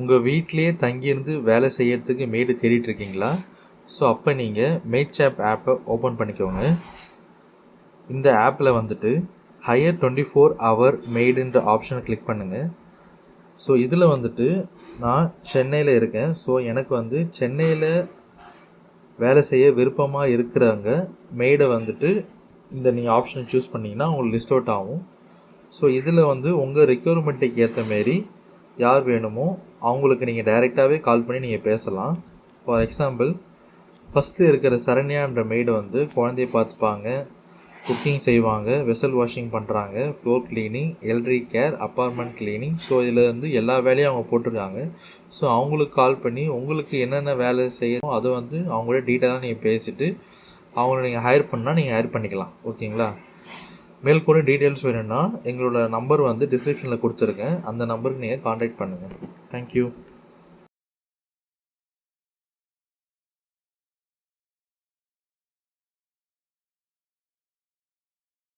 உங்கள் வீட்டிலேயே தங்கியிருந்து வேலை செய்யறதுக்கு மெய்டு தேடிட்டு இருக்கீங்களா ஸோ அப்போ நீங்கள் மேட்சாப் ஆப்பை ஓப்பன் பண்ணிக்கோங்க. இந்த ஆப்பில் வந்துட்டு ஹையர் டுவெண்ட்டி ஃபோர் ஹவர் மெய்டுன்ற ஆப்ஷனை கிளிக் பண்ணுங்கள் ஸோ இதில் வந்துட்டு நான் சென்னையில் இருக்கேன். ஸோ எனக்கு வந்து சென்னையில் வேலை செய்ய விருப்பமாக இருக்கிறவங்க மெய்டை வந்துட்டு இந்த நீங்கள் ஆப்ஷன் சூஸ் பண்ணிங்கன்னா உங்களுக்கு லிஸ்ட் அவுட் ஆகும். ஸோ இதில் வந்து உங்கள் ரெக்யூர்மெண்ட்டுக்கு ஏற்ற மாரி யார் வேணுமோ அவங்களுக்கு நீங்கள் டைரெக்டாகவே கால் பண்ணி நீங்கள் பேசலாம். ஃபார் எக்ஸாம்பிள் ஃபஸ்ட்டு இருக்கிற சரண்யான்ற மெய்டு வந்து குழந்தைய பார்த்துப்பாங்க குக்கிங் செய்வாங்க வெசல் வாஷிங் பண்ணுறாங்க floor cleaning elderly care apartment cleaning so இதில் வந்து எல்லா வேலையும் அவங்க போட்டிருக்காங்க. ஸோ அவங்களுக்கு கால் பண்ணி உங்களுக்கு என்னென்ன வேலை செய்யணும் அதை வந்து அவங்களோட டீட்டெயிலாக நீங்கள் பேசிவிட்டு அவங்கள நீங்கள் ஹையர் பண்ணால் நீங்கள் ஹையர் பண்ணிக்கலாம். ஓகேங்களா மேல்கூட டீட்டெயில்ஸ் வேணும்னா எங்களோட நம்பர் வந்து டிஸ்கிரிப்ஷனில் கொடுத்துருக்கேன். அந்த நம்பருக்கு நீங்கள் காண்டாக்ட் பண்ணுங்கள் தேங்க்யூ